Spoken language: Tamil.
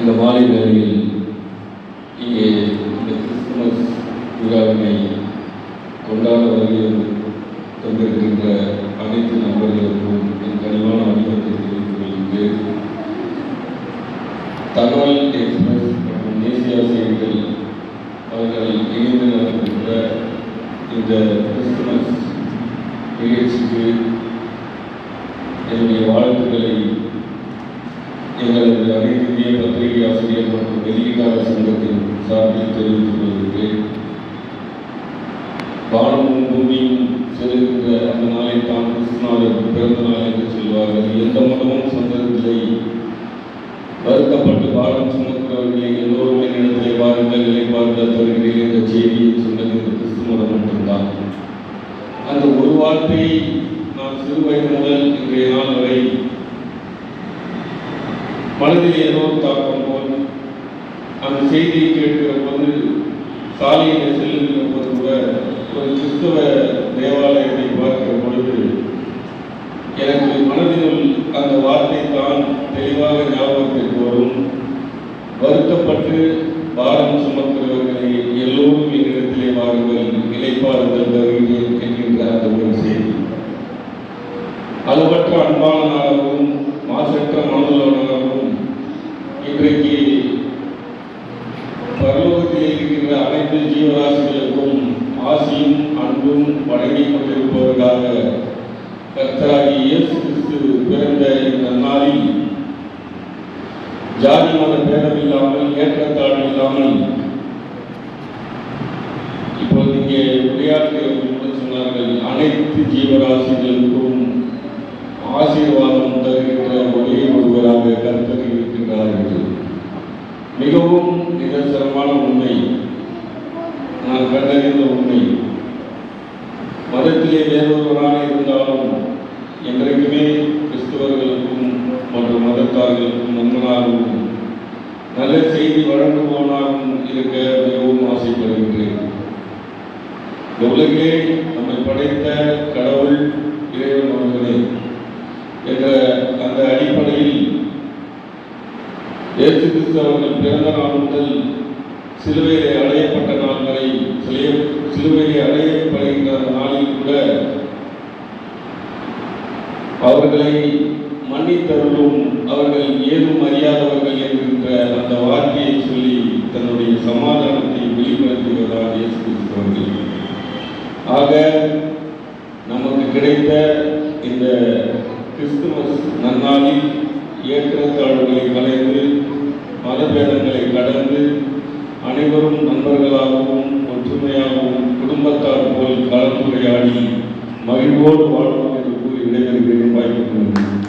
இந்த மாலை வேளையில் இங்கே இந்த கிறிஸ்துமஸ் விழாவினை கொண்டாட வருகை தந்திருக்கின்ற அனைத்து நண்பர்களுக்கும் என் கனிவான அறிவத்தை தெரிவித்துக் கொள்கின்றேன். தகவல் எக்ஸ்பிரஸ் மற்றும் தேசிய செய்திகள் அவர்கள் இணைந்து நடத்துகின்ற இந்த கிறிஸ்துமஸ் நிகழ்ச்சிக்கு என்னுடைய வாழ்த்துக்களை எங்களது அனைத்து இந்திய பத்திரிகை ஆசிரியர் மற்றும் வெளியீட்டாளர் சங்கத்தின் சார்பில் தெரிவித்துக் கொள்கிறேன் வானமும் பூமியும் செல்கின்ற அந்த நாளை தான் கிறிஸ்துநாதர் பிறந்த நாள் என்று சொல்வார்கள். எந்த மதமும் சொந்தத்திலே வருத்தப்பட்டு பாடம் சுமக்கிறவர்களை எல்லோருமே நிலத்திலே பாருங்கள் இலைப்பாறுதல் தருகிறேன் என்ற செய்தியை சொன்னது கிறிஸ்து மதம் மட்டும்தான். அந்த ஒரு வார்த்தை நான் சிறு வயது முதல் இன்றைய நாள் வரை மனதில் ஏதோ தாக்கும் போது அந்த செய்தியை கேட்கிற போது சாலையில் செல்லுகிற போது கூட ஒரு கிறிஸ்தவ தேவாலயத்தை பார்க்கிற பொழுது எனக்கு மனதில் அந்த வார்த்தை தான் தெளிவாக ஞாபகத்திற்கு வரும். வருத்தப்பட்டு பாரம் சுமக்கிறவர்களை எல்லோரும் என்னிடத்திலே வாருங்கள் இலைப்பாறுதல் தருகிறேன் என்கின்ற அந்த ஒரு செய்தி. அளவற்ற அன்பாளனாகவும் ஜீவராசிகளுக்கும் ஆசியும் அன்பும் வழங்கிக் கொண்டிருப்பவர்களாக கர்த்தராகி இயேசு கிறிஸ்து பிறந்த இந்த நாளில் ஜாதி மத பேதம் இல்லாமல் ஏற்றத்தாழ்வு இல்லாமல் இப்போது இங்கே உரையாற்றியவர்கள் சொன்னார்கள் அனைத்து ஜீவராசிகளுக்கும் ஆசீர்வாதம் தருகின்ற ஒரே ஒருவராக கர்த்தர் இருக்கின்றார்கள் மிகவும் நிதர்சனமான உண்மை நான் கண்டறிந்த உண்மை. மதத்திலே வேறொருவராக இருந்தாலும் என்றைக்குமே கிறிஸ்தவர்களுக்கும் மற்றும் மதத்தார்களுக்கும் நண்பனாகவும் நல்ல செய்தி வழங்குபவனாகவும் இருக்க மிகவும் ஆசைப்படுகின்றேன். இந்த உலகிலே நம்மை படைத்த கடவுள் இறைவன் ஒருவனே என்ற அந்த அடிப்படையில் இயேசு கிறிஸ்து அவர்கள் பிறந்த நாள் முதல் சிலுவையிலே அடையப்பட்ட நாள் வரை சிலைய சிலுவையிலே அடையப்படுகின்ற நாளில் கூட அவர்களை மன்னித்தருளும் அவர்கள் ஏதும் அறியாதவர்கள் என்கின்ற அந்த வார்த்தையை சொல்லி தன்னுடைய சமாதானத்தை வெளிப்படுத்துகிறார் இயேசு அவர்கள் ஆக நமக்கு கிடைத்த இந்த கிறிஸ்துமஸ் நன்னாளில் ஏற்றத்தாழ்வுகளை கலைந்து மதபேதங்கள் அனைவரும் நண்பர்களாகவும் ஒற்றுமையாகவும் குடும்பத்தார் போல் கலந்துரையாடி மகிழ்வோடு வாழ்வோம் என்று கூறி விடைபெறுகிறேன். வாய்ப்பு